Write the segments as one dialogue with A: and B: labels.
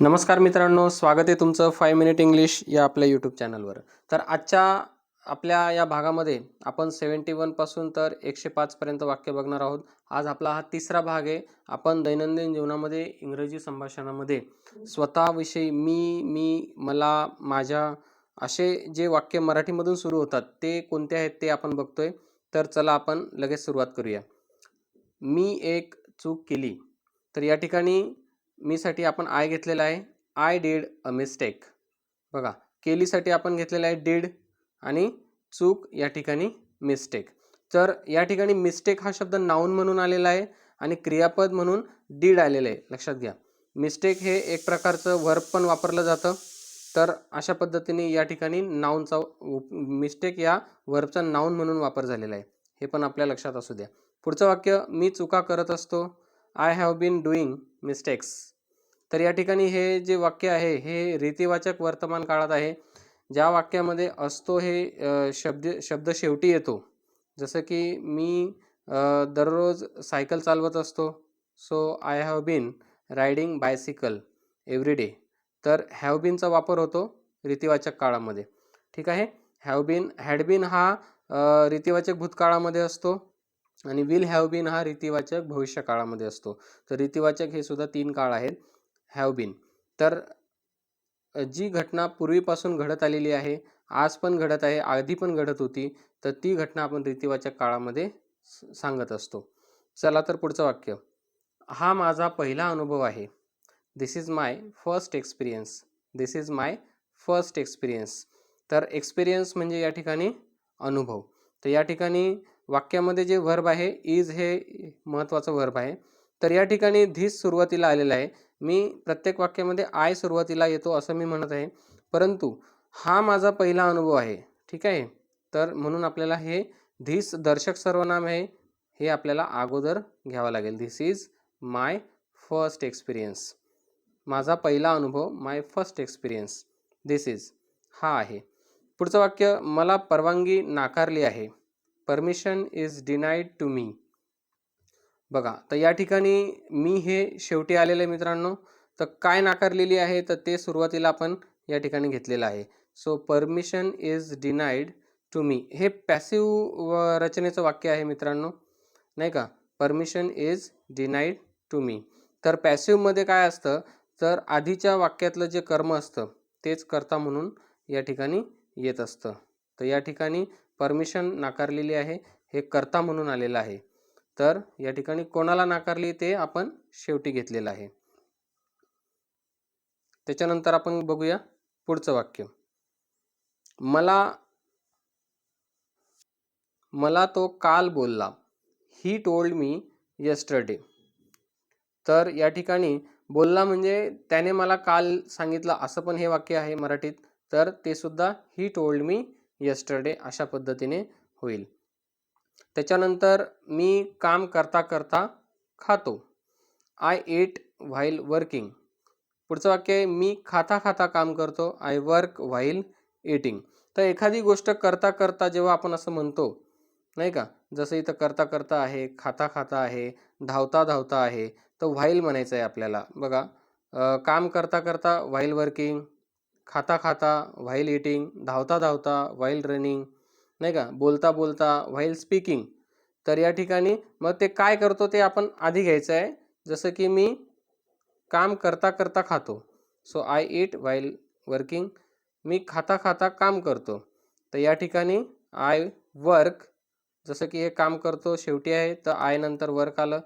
A: नमस्कार मित्रांनो स्वागत आहे तुमचं फाय मिनिट इंग्लिश या आपल्या यूट्यूब चॅनलवर तर आजच्या आपल्या या भागामध्ये आपण सेवन्टी वनपासून तर एकशे पाचपर्यंत वाक्य बघणार आहोत. आज आपला हा तिसरा भाग आहे. आपण दैनंदिन जीवनामध्ये इंग्रजी संभाषणामध्ये स्वतःविषयी मी मी मला माझ्या असे जे वाक्य मराठीमधून सुरू होतात ते कोणते आहेत ते आपण बघतोय. तर चला आपण लगेच सुरुवात करूया. मी एक चूक केली. तर या ठिकाणी मीसाठी आपण आय घेतलेला आहे. आय डीड अ मिस्टेक बघा केलीसाठी आपण घेतलेलं आहे डीड आणि चूक या ठिकाणी मिस्टेक तर या ठिकाणी मिस्टेक हा शब्द नाऊन म्हणून आलेला आहे आणि क्रियापद म्हणून डीड आलेलं आहे. लक्षात घ्या. मिस्टेक हे एक प्रकारचं वर्ब पण वापरलं जातं. तर अशा पद्धतीने या ठिकाणी नाऊनचा मिस्टेक या वर्बचा नाऊन म्हणून वापर झालेला आहे. हे पण आपल्या लक्षात असू द्या. पुढचं वाक्य मी चुका करत असतो. I have been doing mistakes तर या ठिकाणी हे जे वाक्य आहे हे रीतिवाचक वर्तमान काळात आहे. ज्या वाक्यामध्ये असतो हे शब्द शब्द शेवटी येतो. जसं की मी दररोज सायकल चालवत असतो. So I have been riding bicycle every day तर हॅव बीनचा वापर होतो रीतिवाचक काळामध्ये. ठीक आहे? हॅव बीन हॅड बीन हा रीतिवाचक भूतकाळामध्ये असतो. आणि विल हॅव बीन हा रीतिवाचक भविष्य काळामध्ये असतो. तर रीतिवाचक हे सुद्धा तीन काळ आहेत. हॅव बीन तर जी घटना पूर्वीपासून घडत आलेली आहे आज पण घडत आहे आधी पण घडत होती तर ती घटना आपण रीतिवाचक काळामध्ये स- सांगत असतो. चला तर पुढचं वाक्य. हा माझा पहिला अनुभव आहे. This is my first experience this is my first experience तर एक्सपिरियन्स म्हणजे या ठिकाणी अनुभव. तर या ठिकाणी वाक्यामध्ये जे वर्ब आहे इज हे महत्त्वाचं वर्ब आहे. तर या ठिकाणी धिस सुरुवातीला आलेलं आहे. मी प्रत्येक वाक्यामध्ये आय सुरुवातीला येतो असं मी म्हणत आहे. परंतु हा माझा पहिला अनुभव आहे. ठीक आहे? तर म्हणून आपल्याला हे धिस दर्शक सर्वनाम आहे. हे आपल्याला अगोदर घ्यावं लागेल. This is my first experience माझा पहिला अनुभव my first experience this is हा आहे. पुढचं वाक्य मला परवानगी नाकारली आहे. Permission is denied to me. बघा तर या ठिकाणी मी हे शेवटी आलेलं आहे मित्रांनो. तर काय नाकारलेली आहे? तर ते सुरुवातीला आपण या ठिकाणी घेतलेलं आहे. So permission is denied to me हे पॅसिव रचनेचं वाक्य आहे मित्रांनो. नाही का? Permission is denied to me तर पॅसिवमध्ये काय असतं? तर आधीच्या वाक्यातलं जे कर्म असतं तेच कर्ता म्हणून या ठिकाणी येत असतं. तर या ठिकाणी परमिशन नाकारलेली आहे हे कर्ता म्हणून आलेलं आहे. तर या ठिकाणी कोणाला नाकारली ते आपण शेवटी घेतलेलं आहे. त्याच्यानंतर आपण बघूया पुढचं वाक्य. मला मला तो काल बोलला. ही टोल्ड मी यस्टरडे तर या ठिकाणी बोलला म्हणजे त्याने मला काल सांगितलं असं पण हे वाक्य आहे मराठीत. तर ते सुद्धा ही टोल्ड मी यस्टरडे अशा पद्धतीने होईल. त्याच्यानंतर मी काम करता करता खातो. आय एट व्हाईल वर्किंग पुढचं वाक्य आहे मी खाता खाता काम करतो. आय वर्क व्हाईल एटिंग तर एखादी गोष्ट करता करता जेव्हा आपण असं म्हणतो नाही का? जसं इथं करता करता आहे खाता खाता आहे धावता धावता आहे तर व्हाईल म्हणायचं आहे आपल्याला. बघा काम करता करता व्हाईल वर्किंग खाता खाता व्हाईल इटिंग धावता धावता व्हाईल रनिंग नाही का? बोलता बोलता व्हाईल स्पीकिंग तर या ठिकाणी मग ते काय करतो ते आपण आधी घ्यायचं आहे. जसं की मी काम करता करता खातो. So I eat while working मी खाता खाता काम करतो. तर या ठिकाणी आय वर्क जसं की हे काम करतो शेवटी आहे. तर आय नंतर वर्क आलं.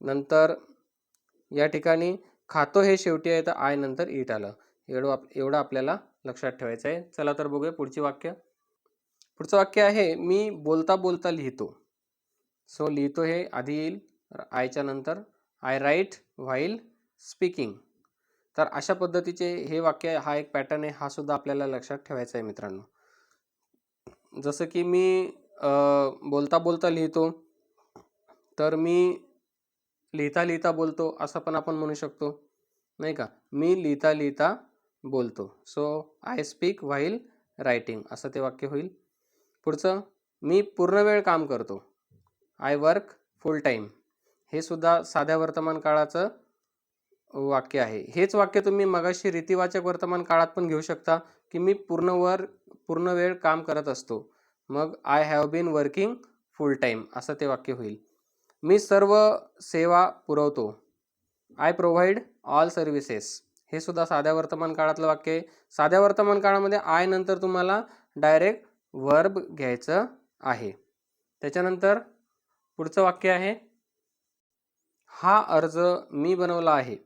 A: नंतर या ठिकाणी खातो हे शेवटी आहे. तर आय नंतर इट आलं. एवढं आप एवढं आपल्याला लक्षात ठेवायचं आहे. चला तर बघूया पुढची वाक्य. पुढचं वाक्य आहे मी बोलता बोलता लिहितो. सो लिहितो हे आधी येईल आयच्या नंतर. आय राईट व्हाईल स्पीकिंग तर अशा पद्धतीचे हे वाक्य हा एक पॅटर्न आहे हा सुद्धा आपल्याला लक्षात ठेवायचा आहे मित्रांनो. जसं की मी बोलता बोलता लिहितो तर मी लिहिता लिहिता बोलतो असं पण आपण म्हणू शकतो. नाही का? मी लिहिता लिहिता बोलतो. So I speak while writing असं ते वाक्य होईल. पुढचं मी पूर्ण वेळ काम करतो. आय वर्क फुल टाईम हे सुद्धा साध्या वर्तमान काळाचं वाक्य आहे. हेच वाक्य तुम्ही मगाशी रीतिवाचक वर्तमान काळात पण घेऊ शकता की मी पूर्ण वर पूर्ण वेळ काम करत असतो. मग I have been working full time असं ते वाक्य होईल. मी सर्व सेवा पुरवतो. आय प्रोव्हाइड ऑल सर्व्हिसेस हे सुद्धा साध्या वर्तमान काळातलं वाक्य आहे. साध्या वर्तमान काळामध्ये आय नंतर तुम्हाला डायरेक्ट वर्ब घ्यायचं आहे. त्याच्यानंतर पुढचं वाक्य आहे हा अर्ज मी बनवला आहे.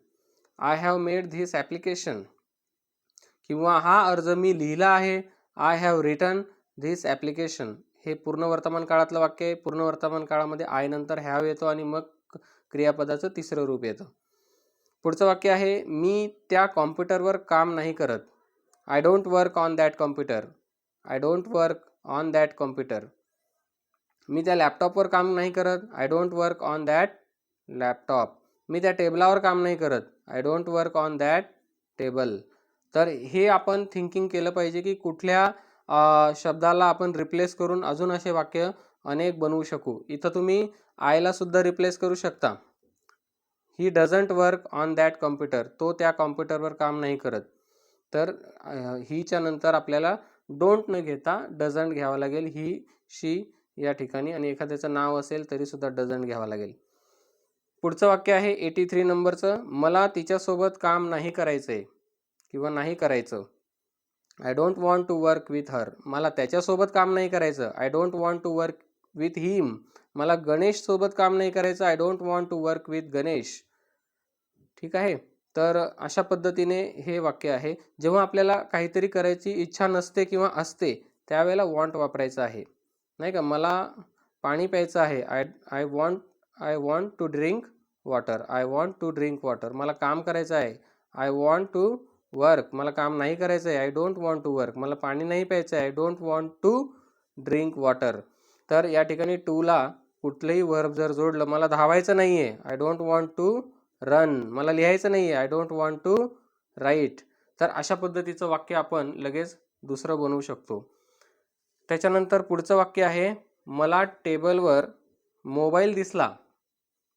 A: I have made this application किंवा हा अर्ज मी लिहिला आहे. I have written this application हे पूर्ण वर्तमान काळातलं वाक्य आहे. पूर्ण वर्तमान काळामध्ये आय नंतर हॅव येतो आणि मग क्रियापदाचं तिसरं रूप येतं. पुढचं वाक्य आहे मी त्या कॉम्प्युटरवर काम नाही करत. I don't work on that computer I don't work on that computer मी त्या लॅपटॉपवर काम नाही करत. I don't work on that laptop मी त्या टेबलावर काम नाही करत. I don't work on that table तर हे आपण थिंकिंग केलं पाहिजे की कुठल्या शब्दाला आपण रिप्लेस करून अजून असे वाक्य अनेक बनवू शकू. इथं तुम्ही आयला सुद्धा रिप्लेस करू शकता. He doesn't work on that computer तो त्या कॉम्प्युटरवर काम नाही करत. तर हीच्या नंतर आपल्याला डोंट न घेता डझंट घ्यावं लागेल. ही शी या ठिकाणी आणि एखाद्याचं नाव असेल तरीसुद्धा डझंट घ्यावं लागेल. पुढचं वाक्य आहे एटी थ्री नंबरचं. मला तिच्यासोबत काम नाही करायचं आहे किंवा नाही करायचं. I don't want to work with her मला त्याच्यासोबत काम नाही करायचं. I don't want to work with him मला गणेशसोबत काम नाही करायचं. I don't want to work with Ganesh. ठीक आहे? तर अशा पद्धतीने हे वाक्य आहे. जेव्हा आपल्याला काहीतरी करायची इच्छा नसते किंवा असते त्यावेळेला वॉन्ट वापरायचं आहे. नाही का? मला पाणी प्यायचं आहे. I I want I want to drink water I want to drink water मला काम करायचं आहे. आय वॉन्ट टू वर्क मला काम नाही करायचं आहे. I don't want to work मला पाणी नाही प्यायचं आहे. I don't want to drink water तर या ठिकाणी टूला कुठलंही वर्ब जर जोडलं मला धावायचं नाही आहे I don't want to run मला लिहायचं नाही आहे I don't want to write तर अशा पद्धतीचं वाक्य आपण लगेच दुसरं बनवू शकतो. त्याच्यानंतर पुढचं वाक्य आहे मला टेबलवर मोबाईल दिसला.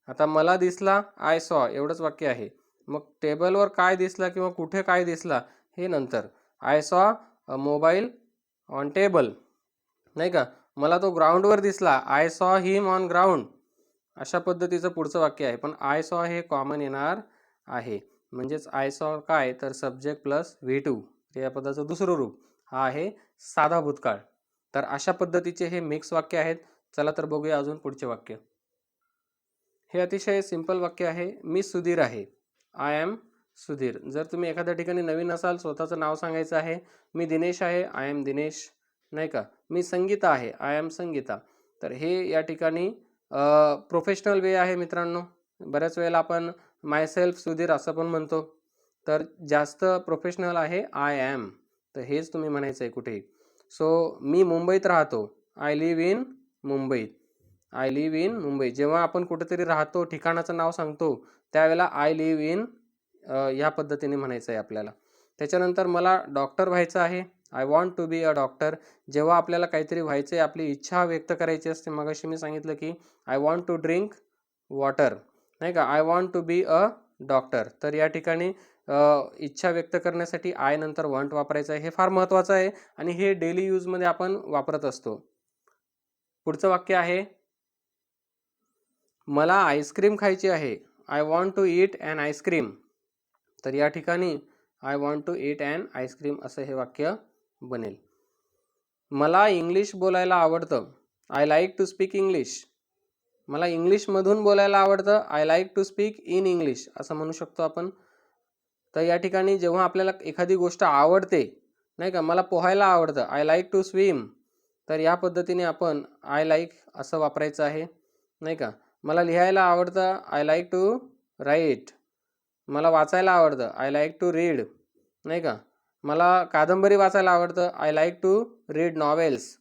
A: आता मला दिसला आय सॉ एवढंच वाक्य आहे. मग टेबलवर काय दिसला किंवा कुठे काय दिसला हे नंतर. I saw mobile on table नाही का? मला तो ग्राउंडवर दिसला. I saw him on ground अशा पद्धतीचं पुढचं वाक्य आहे. पण आय सॉ हे कॉमन येणार आहे. म्हणजेच आय सॉ काय? तर सब्जेक्ट प्लस व्ही टू या पदाचं दुसरं रूप हा आहे साधा भूतकाळ. तर अशा पद्धतीचे हे मिक्स वाक्य आहेत. चला तर बघूया अजून पुढचे वाक्य. हे अतिशय सिंपल वाक्य आहे. मी सुधीर आहे. I am Sudhir. जर तुम्ही एखाद्या ठिकाणी नवीन असाल स्वतःचं नाव सांगायचं आहे मी दिनेश आहे आय एम दिनेश. नाही का? मी संगीता आहे. I am Sangita. तर हे या ठिकाणी प्रोफेशनल वे आहे मित्रांनो. बऱ्याच वेळेला आपण माय सेल्फ सुधीर असं पण म्हणतो. तर जास्त प्रोफेशनल आहे आय ॲम तर हेच तुम्ही म्हणायचं आहे कुठेही. सो मी मुंबईत राहतो. I live in Mumbai. I live in Mumbai. जेव्हा आपण कुठेतरी राहतो ठिकाणाचं नाव सांगतो त्यावेळेला आय लिव्ह इन ह्या पद्धतीने म्हणायचं आहे आपल्याला. त्याच्यानंतर मला डॉक्टर व्हायचं आहे. I want to be a doctor जेव्हा आपल्याला काहीतरी व्हायचं आहे आपली इच्छा व्यक्त करायची असते मग अशी मी सांगितलं की I want to drink water नाही का? I want to be a doctor तर या ठिकाणी इच्छा व्यक्त करण्यासाठी आय नंतर वॉन्ट वापरायचं आहे हे फार महत्त्वाचं आहे आणि हे डेली यूजमध्ये आपण वापरत असतो. पुढचं वाक्य आहे मला आईस्क्रीम खायची आहे. I want to eat and ice cream तर या ठिकाणी I want to eat and ice cream असं हे वाक्य बनेल. मला इंग्लिश बोलायला आवडतं. I like to speak English मला इंग्लिशमधून बोलायला आवडतं. I like to speak in English असं म्हणू शकतो आपण. तर या ठिकाणी जेव्हा आपल्याला एखादी गोष्ट आवडते नाही का मला पोहायला आवडतं आय लाईक टू स्विम तर या पद्धतीने आपण आय लाईक असं वापरायचं आहे नाही का. मला लिहायला आवडतं आय लाईक टू राईट मला वाचायला आवडतं आय लाईक टू रीड नाही का. मला कादंबरी वाचायला आवडतं. I like to read novels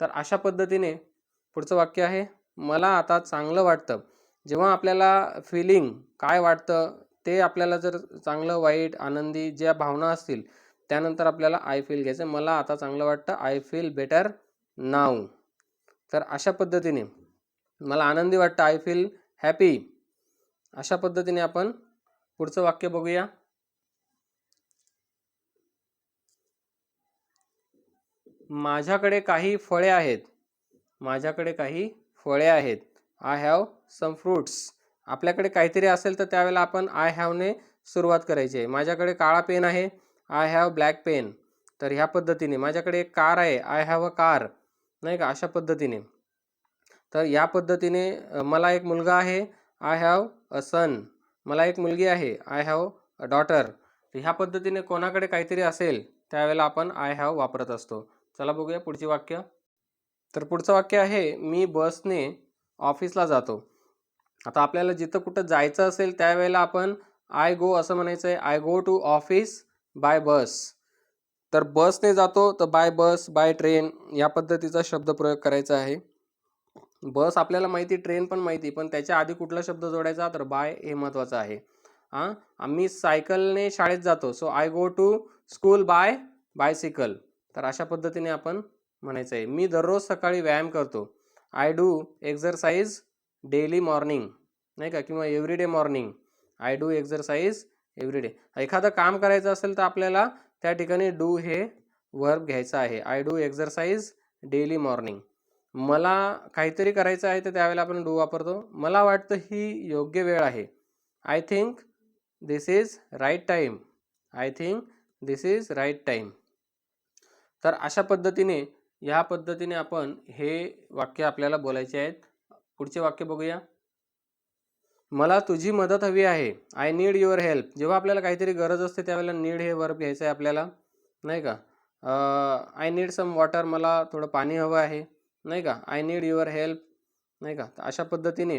A: तर अशा पद्धतीने पुढचं वाक्य आहे. मला आता चांगलं वाटतं. जेव्हा आपल्याला फिलिंग काय वाटतं ते आपल्याला जर चांगलं वाईट आनंदी ज्या भावना असतील त्यानंतर आपल्याला आय फील घ्यायचं मला आता चांगलं वाटतं. आय फील बेटर नाव तर अशा पद्धतीने मला आनंदी वाटतं. आय फील हॅपी अशा पद्धतीने आपण पुढचं वाक्य बघूया. माझ्याकडे काही फळे आहेत. माझ्याकडे काही फळे आहेत. आय हॅव सम फ्रुट्स आपल्याकडे काहीतरी असेल तर त्यावेळेला आपण आय हॅवने सुरुवात करायची. आहे माझ्याकडे काळा पेन आहे. आय हॅव ब्लॅक पेन तर ह्या पद्धतीने माझ्याकडे एक कार आहे. आय हॅव अ कार नाही का? अशा पद्धतीने. तर या पद्धतीने मला एक मुलगा आहे. आय हॅव अ सन मला एक मुलगी आहे. आय हॅव अ डॉटर ह्या पद्धतीने कोणाकडे काहीतरी असेल त्यावेळेला आपण आय हॅव वापरत असतो. चला बघूया पुढचे वाक्य. तर पुढचं वाक्य आहे मी बसने ऑफिसला जातो. आता आपल्याला जिथं कुठं जायचं असेल त्यावेळेला आपण आय गो असं म्हणायचं आहे I go to office by bus तर बसने जातो तर बाय बस बाय ट्रेन या पद्धतीचा शब्द प्रयोग करायचा आहे. बस आपल्याला माहिती ट्रेन पण माहिती पण त्याच्या आधी कुठला शब्द जोडायचा तर बाय हे महत्त्वाचं आहे. हां? आम्ही सायकलने शाळेत जातो so I go to school by bicycle तर अशा पद्धतीने आपण म्हणायचं आहे. मी दररोज सकाळी व्यायाम करतो. I do exercise daily morning नाही का? किंवा everyday morning I do exercise everyday एखादं काम करायचं असेल तर आपल्याला त्या ठिकाणी डू हे वर्ब घ्यायचं आहे. I do exercise daily morning मला काहीतरी करायचं आहे तर त्यावेळेला आपण डू वापरतो. मला वाटतं ही योग्य वेळ आहे. I think this is right time I think this is right time तर अशा पद्धतीने ह्या पद्धतीने आपण हे वाक्य आपल्याला बोलायचे आहेत. पुढचे वाक्य बघूया. मला तुझी मदत हवी आहे. आय नीड युअर हेल्प जेव्हा आपल्याला काहीतरी गरज असते त्यावेळेला नीड हे वर्ब घ्यायचं आहे आपल्याला. नाही का? आय नीड सम वॉटर मला थोडं पाणी हवं आहे. नाही का? आय नीड युअर हेल्प नाही का? तर अशा पद्धतीने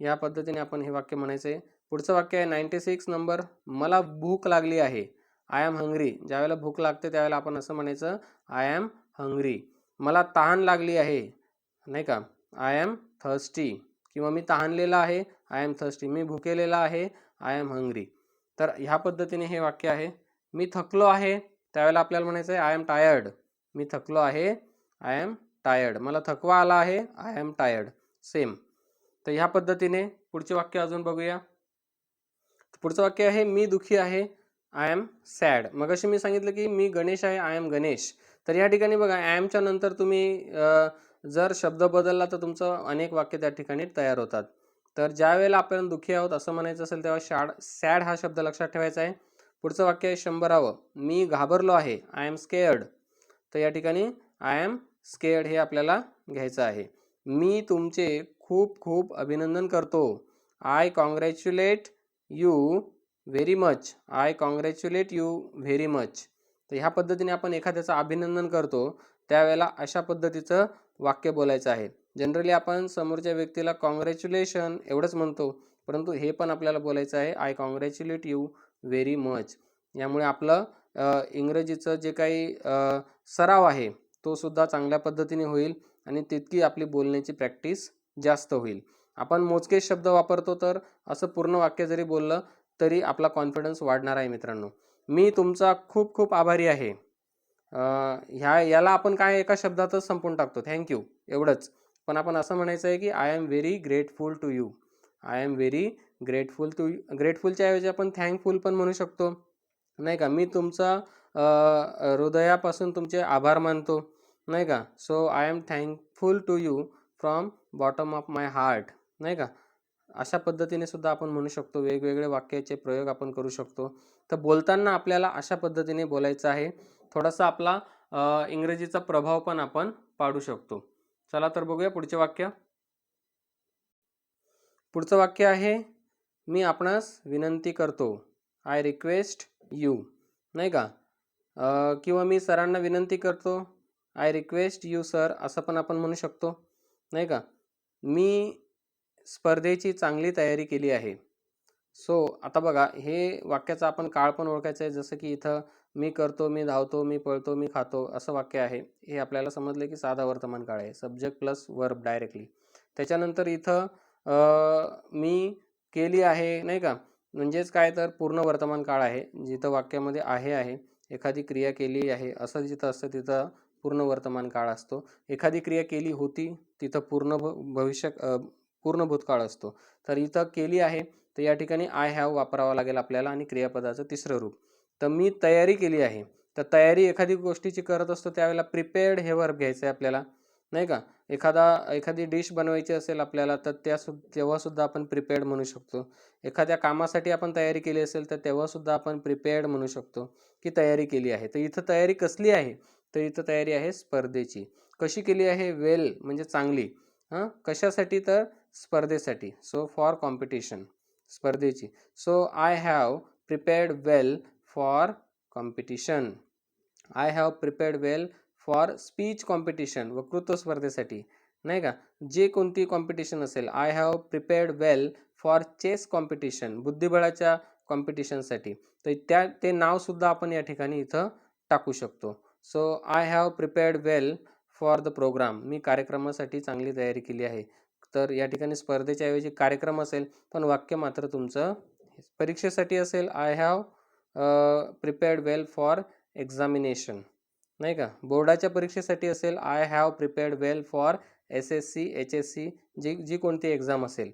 A: या पद्धतीने आपण हे वाक्य म्हणायचं आहे पुढचं वाक्य आहे नाईंटी सिक्स नंबर मला भूक लागली आहे. आय एम हंग्री ज्यावेळेला भूक लागते त्यावेळेला आपण असं म्हणायचं आय एम हंग्री मला तहान लागली आहे नाही का? आय एम थर्स्टी किंवा मी तहानलेला आहे आय एम थर्स्टी मी भुकेलेला आहे आय एम हंग्री तर ह्या पद्धतीने हे वाक्य आहे. मी थकलो आहे त्यावेळेला आपल्याला म्हणायचं आहे आय एम टायर्ड मी थकलो आहे आय एम टायर्ड मला थकवा आला आहे आय एम टायर्ड सेम तर ह्या पद्धतीने पुढचे वाक्य अजून बघूया. पुढचं वाक्य आहे मी दुखी आहे आय एम सॅड. मग अशी मी सांगितलं की मी गणेश आहे आय एम गणेश. तर या ठिकाणी बघा आय एमच्या नंतर तुम्ही जर शब्द बदलला तर तुमचं अनेक वाक्य त्या ठिकाणी तयार होतात. तर ज्या वेळेला आपण दुःखी आहोत असं म्हणायचं असेल तेव्हा शाड सॅड हा शब्द लक्षात ठेवायचा आहे. पुढचं वाक्य आहे शंभरावं मी घाबरलो आहे आय एम स्केअर्ड. तर या ठिकाणी आय एम स्केअर्ड हे आपल्याला घ्यायचं आहे. मी तुमचे खूप खूप अभिनंदन करतो. I congratulate you very much I congratulate you very much तर ह्या पद्धतीने आपण एखाद्याचं अभिनंदन करतो त्यावेळेला अशा पद्धतीचं वाक्य बोलायचं आहे. जनरली आपण समोरच्या व्यक्तीला कॉंग्रॅच्युलेशन एवढंच म्हणतो परंतु हे पण आपल्याला बोलायचं आहे I congratulate you very much यामुळे आपलं इंग्रजीचं जे काही सराव आहे तो सुद्धा चांगल्या पद्धतीने होईल आणि तितकी आपली बोलण्याची प्रॅक्टिस जास्त होईल. आपण मोजके शब्द वापरतो तर असं पूर्ण वाक्य जरी बोललं तरी आपला कॉन्फिडन्स वाढणार आहे मित्रांनो. मी तुमचा खूप खूप आभारी आहे. ह्या याला आपण काय एका शब्दातच संपून टाकतो. थँक्यू एवढंच. पण आपण असं म्हणायचं आहे की I am very grateful to you I am very grateful to ग्रेटफुलच्या ऐवजी आपण थँकफुल पण म्हणू शकतो. नाही का? मी तुमचा हृदयापासून तुमचे आभार मानतो. नाही का? So I am thankful to you from bottom of my heart नाही का? अशा पद्धतीने सुद्धा आपण म्हणू शकतो वेगवेगळे वाक्याचे प्रयोग आपण करू शकतो. तर बोलताना आपल्याला अशा पद्धतीने बोलायचं आहे. थोडासा आपला इंग्रजीचा प्रभाव पण आपण पाडू शकतो. चला तर बघूया पुढचे वाक्य. पुढचं वाक्य आहे मी आपणास विनंती करतो आय रिक्वेस्ट यू नाही का? किंवा मी सरांना विनंती करतो आय रिक्वेस्ट यू सर असं पण आपण म्हणू शकतो. नाही का? मी स्पर्धेची चांगली तयारी केली आहे. सो आता बघा हे वाक्याचा आपण काळ पण ओळखायचं आहे. जसं की इथं मी करतो मी धावतो मी पळतो मी खातो असं वाक्य आहे. हे आपल्याला समजलं की साधा वर्तमान काळ आहे. सब्जेक्ट प्लस वर्ब डायरेक्टली त्याच्यानंतर इथं मी केली आहे नाही का? म्हणजेच काय तर पूर्ण वर्तमान काळ आहे. जिथं वाक्यामध्ये आहे आहे. एखादी क्रिया केली आहे असं जिथं असतं तिथं पूर्ण वर्तमान काळ असतो. एखादी क्रिया केली होती तिथं पूर्ण भ भविष्य पूर्ण भूतकाळ असतो. तर इथं केली आहे तर या ठिकाणी आय हॅव वापरावा लागेल आपल्याला आणि क्रियापदाचं तिसरं रूप. तर मी तयारी केली आहे. तर तयारी एखादी गोष्टीची करत असतो त्यावेळेला प्रिपेअर्ड हे वर्ब घ्यायचं आहे आपल्याला. नाही का? एखादा एखादी डिश बनवायची असेल आपल्याला तर त्या सु तेव्हासुद्धा आपण प्रिपेअर्ड म्हणू शकतो. एखाद्या कामासाठी आपण तयारी केली असेल तर तेव्हासुद्धा आपण प्रिपेअर्ड म्हणू शकतो की तयारी केली आहे. तर इथं तयारी कसली आहे? तर इथं तयारी आहे स्पर्धेची. कशी केली आहे? वेल म्हणजे चांगली. हां? कशासाठी तर स्पर्धेसाठी. सो फॉर कॉम्पिटिशन स्पर्धेची. So I have prepared well for competition I have prepared well for speech competition वक्तृत्व स्पर्धेसाठी. नाही का? जे कोणती कॉम्पिटिशन असेल I have prepared well for chess competition बुद्धिबळाच्या कॉम्पिटिशनसाठी तर त्या ते नावसुद्धा आपण या ठिकाणी इथं टाकू शकतो. So I have prepared well for the program मी कार्यक्रमासाठी चांगली तयारी केली आहे. तर या ठिकाणी स्पर्धेच्या ऐवजी कार्यक्रम असेल पण वाक्य मात्र तुमचं परीक्षेसाठी असेल I have prepared well for examination नाही का? बोर्डाच्या परीक्षेसाठी असेल I have prepared well for S S C H S C जी जी कोणती एक्झाम असेल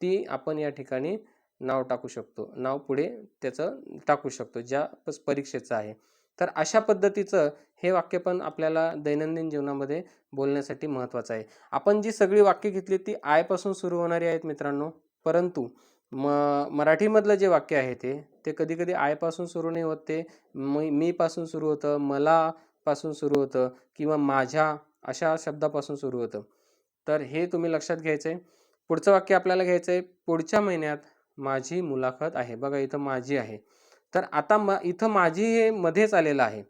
A: ती आपण या ठिकाणी नाव टाकू शकतो. नाव पुढे त्याचं टाकू शकतो ज्या प- परीक्षेचं आहे. तर अशा पद्धतीचं हे वाक्य पण आपल्याला दैनंदिन जीवनामध्ये बोलण्यासाठी महत्त्वाचं आहे. आपण जी सगळी वाक्य घेतली ती आयपासून सुरू होणारी आहेत मित्रांनो. परंतु म मराठीमधलं जे वाक्य आहे ते ते कधी कधी आयपासून सुरू नाही होत. ते मी मीपासून सुरू होतं मला पासून सुरू होतं किंवा माझ्या अशा शब्दापासून सुरू होतं. तर हे तुम्ही लक्षात घ्यायचं आहे पुढचं वाक्य आपल्याला घ्यायचं आहे पुढच्या महिन्यात माझी मुलाखत आहे. बघा इथं माझी आहे. तर आता म इथं माझी हे मध्येच आलेलं आहे.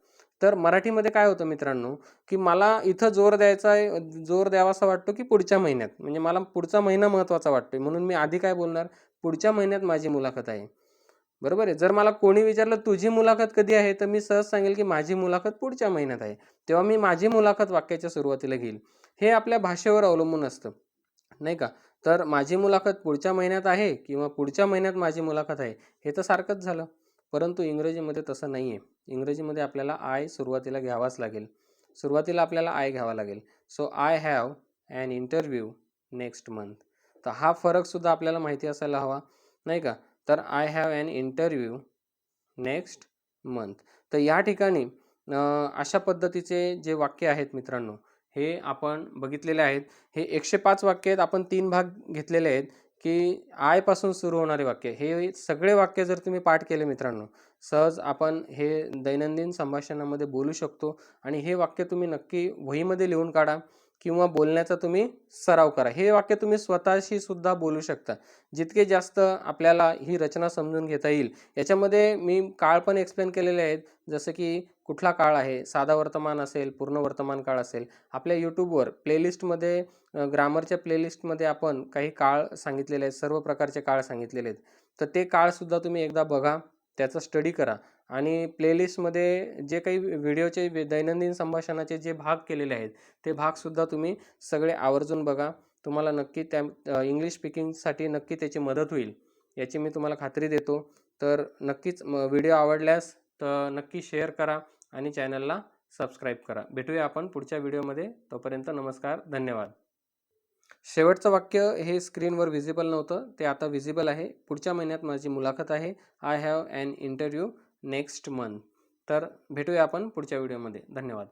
A: तर मराठीमध्ये काय होतं मित्रांनो की मला इथं जोर द्यायचा आहे जोर द्यावासा वाटतो की पुढच्या महिन्यात. म्हणजे मला पुढचा महिना महत्त्वाचा वाटतो म्हणून मी आधी काय बोलणार पुढच्या महिन्यात माझी मुलाखत आहे. बरोबर आहे? जर मला कोणी विचारलं तुझी मुलाखत कधी आहे? तर मी सहज सांगेल की माझी मुलाखत पुढच्या महिन्यात आहे. तेव्हा मी माझी मुलाखत वाक्याच्या सुरुवातीला घेईल. हे आपल्या भाषेवर अवलंबून असतं. नाही का? तर माझी मुलाखत पुढच्या महिन्यात आहे किंवा पुढच्या महिन्यात माझी मुलाखत आहे. हे तर सारखंच झालं. परंतु इंग्रजीमध्ये तसं नाही आहे इंग्रजीमध्ये आपल्याला आय सुरुवातीला घ्यावाच लागेल. सुरुवातीला आपल्याला आय घ्यावा लागेल. So I have an interview next month तर हा फरकसुद्धा आपल्याला माहिती असायला हवा नाही का? तर I have an interview next month तर या ठिकाणी अशा पद्धतीचे जे वाक्य आहेत मित्रांनो हे आपण बघितलेले आहेत. हे एकशे पाच वाक्य आहेत. आपण तीन भाग घेतलेले आहेत. की आयपासून सुरू होणारे वाक्य हे सगळे वाक्य जर तुम्ही पाठ केले मित्रांनो सहज आपण हे दैनंदिन संभाषणामध्ये बोलू शकतो आणि हे वाक्य तुम्ही नक्की वहीमध्ये लिहून काढा. किंवा बोलण्याचा तुम्ही सराव करा. हे वाक्य तुम्ही स्वतःशी सुद्धा बोलू शकता. जितके जास्त आपल्याला ही रचना समजून घेता येईल. याच्यामध्ये मी काळ पण एक्सप्लेन केलेले आहेत. जसं की कुठला काळ आहे? साधा वर्तमान असेल पूर्ण वर्तमान काळ असेल. आपल्या यूट्यूबवर प्लेलिस्टमध्ये ग्रामरच्या प्लेलिस्टमध्ये आपण काही काळ सांगितलेले आहेत. सर्व प्रकारचे काळ सांगितलेले आहेत. तर ते काळसुद्धा तुम्ही एकदा बघा. त्याचा स्टडी करा. आणि प्लेलिस्टमध्ये जे काही व्हिडिओचे दैनंदिन संभाषणाचे जे भाग केलेले आहेत ते भागसुद्धा तुम्ही सगळे आवर्जून बघा. तुम्हाला नक्की त्या इंग्लिश स्पीकिंगसाठी नक्की त्याची मदत होईल याची मी तुम्हाला खात्री देतो. तर नक्कीच व्हिडिओ आवडल्यास तर नक्की शेअर करा आणि चॅनलला सबस्क्राईब करा. भेटूया आपण पुढच्या व्हिडिओमध्ये. तोपर्यंत नमस्कार धन्यवाद. शेवटचं वाक्य हे स्क्रीनवर व्हिजिबल नव्हतं ते आता व्हिजिबल आहे. पुढच्या महिन्यात माझी मुलाखत आहे. I have an interview next month. तर भेटूया आपण पुढच्या व्हिडिओमध्ये. धन्यवाद.